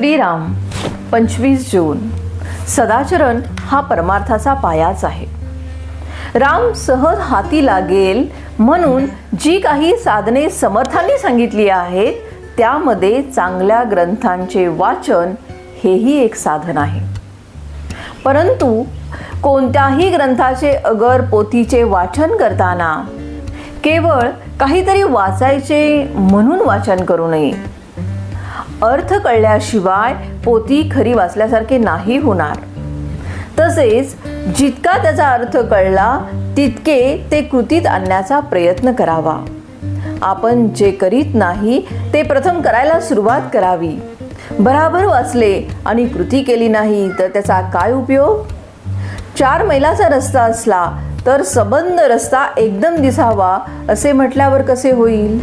श्रीराम पंचवीस जून. सदाचरण हा परमार्थाचा पायाच आहे. राम सहज हाती लागेल म्हणून जी काही साधने समर्थांनी सांगितली आहेत त्यामध्ये चांगल्या ग्रंथांचे वाचन हेही एक साधन आहे. परंतु कोणत्याही ग्रंथाचे अगर पोथीचे वाचन करताना केवळ काहीतरी वाचायचे म्हणून वाचन करू नये. अर्थ कळल्याशिवाय पोती खरी वाचल्यासारखे नाही होणार. तसेच जितका त्याचा अर्थ कळला तितके ते कृतीत आणण्याचा प्रयत्न करावा. आपण जे करीत नाही ते प्रथम करायला सुरुवात करावी. बराबर वाचले आणि कृती केली नाही तर त्याचा काय उपयोग? चार मैलाचा रस्ता असला तर सबंध रस्ता एकदम दिसावा असे म्हटल्यावर कसे होईल?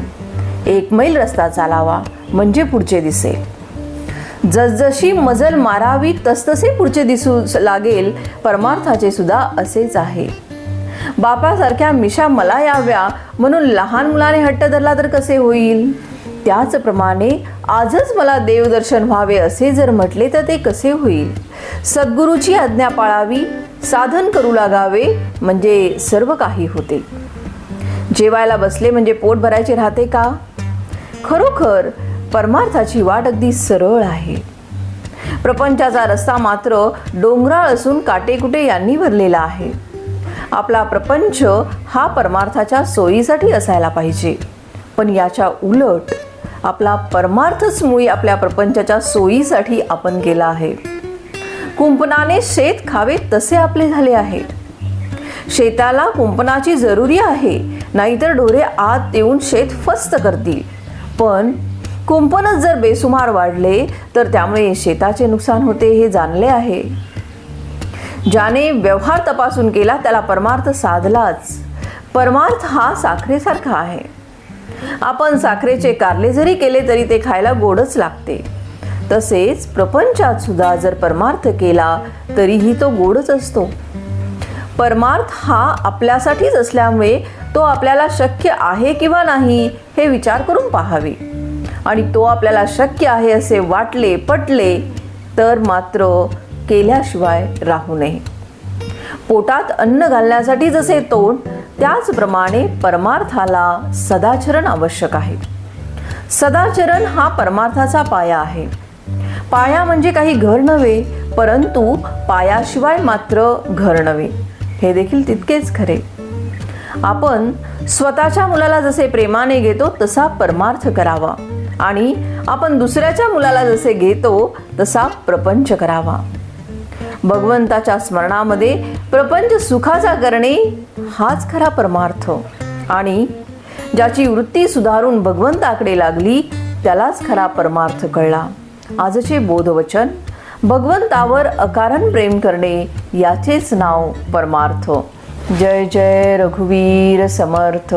एक मैल रस्ता चालावा. म्हणजे पुढचे दिसेल जसजशी मजल मारावी तसतसे पुढचे दिसू लागेल. परमार्थाचे सुद्धा असेच आहे. बापासारख्या मिशा मला याव्या म्हणून लहान मुलाने हट्ट धरला तर कसे होईल? त्याचप्रमाणे आजच मला देवदर्शन व्हावे असे जर म्हटले तर ते कसे होईल? सद्गुरूची आज्ञा पाळावी साधन करू लागावे म्हणजे सर्व काही होते. जेवायला बसले म्हणजे पोट भरायचे राहते का? खरोखर परमार्थाची वाट अगदी सरळ आहे. प्रपंचाचा रस्ता मात्र डोंगराळ असून काटेकुटे यांनी भरलेला आहे. आपला प्रपंच हा परमार्थाच्या सोयीसाठी असायला पाहिजे. पण याच्या उलट आपला परमार्थच मुळी आपल्या प्रपंचाच्या सोयीसाठी आपण केला आहे. कुंपणाने शेत खावे तसे आपले झाले आहे. शेताला कुंपणाची जरुरी आहे नाहीतर ढोरे आत येऊन शेत फस्त करतील. पण कुंपणच जर बेसुमार वाढले तर त्यामुळे शेताचे नुकसान होते हे जाणले आहे. ज्याने व्यवहार तपासून केला त्याला परमार्थ साधलाच. परमार्थ हा साखरेसारखा आहे. आपण साखरेचे कारले जरी केले तरी ते खायला गोडच लागते. तसेच प्रपंचात सुद्धा जर परमार्थ केला तरीही तो गोडच असतो. परमार्थ हा आपल्यासाठीच असल्यामुळे तो आपल्याला शक्य आहे किंवा नाही हे विचार करून पाहावे. आणि तो आपल्याला शक्य आहे असे वाटले पटले तर मात्र केल्याशिवाय राहू नये. पोटात अन्न घालण्यासाठी जसे तोंड त्याचप्रमाणे परमार्थाला सदाचरण आवश्यक आहे. सदाचरण हा परमार्थाचा पाया आहे. पाया म्हणजे काही घर नव्हे परंतु पायाशिवाय मात्र घर नव्हे. हे देखील तितकेच खरे. आपण स्वतःच्या मुलाला जसे प्रेमाने घेतो तसा परमार्थ करावा. आणि आपण दुसऱ्याच्या मुलाला जसे घेतो तसा प्रपंच करावा. भगवंताच्या स्मरणामध्ये प्रपंच सुखाचा करणे हाच खरा परमार्थ. आणि ज्याची वृत्ती सुधारून भगवंताकडे लागली त्यालाच खरा परमार्थ कळला. आजचे बोधवचन भगवंतावर अकारण प्रेम करणे याचेच नाव परमार्थ. जय जय रघुवीर समर्थ.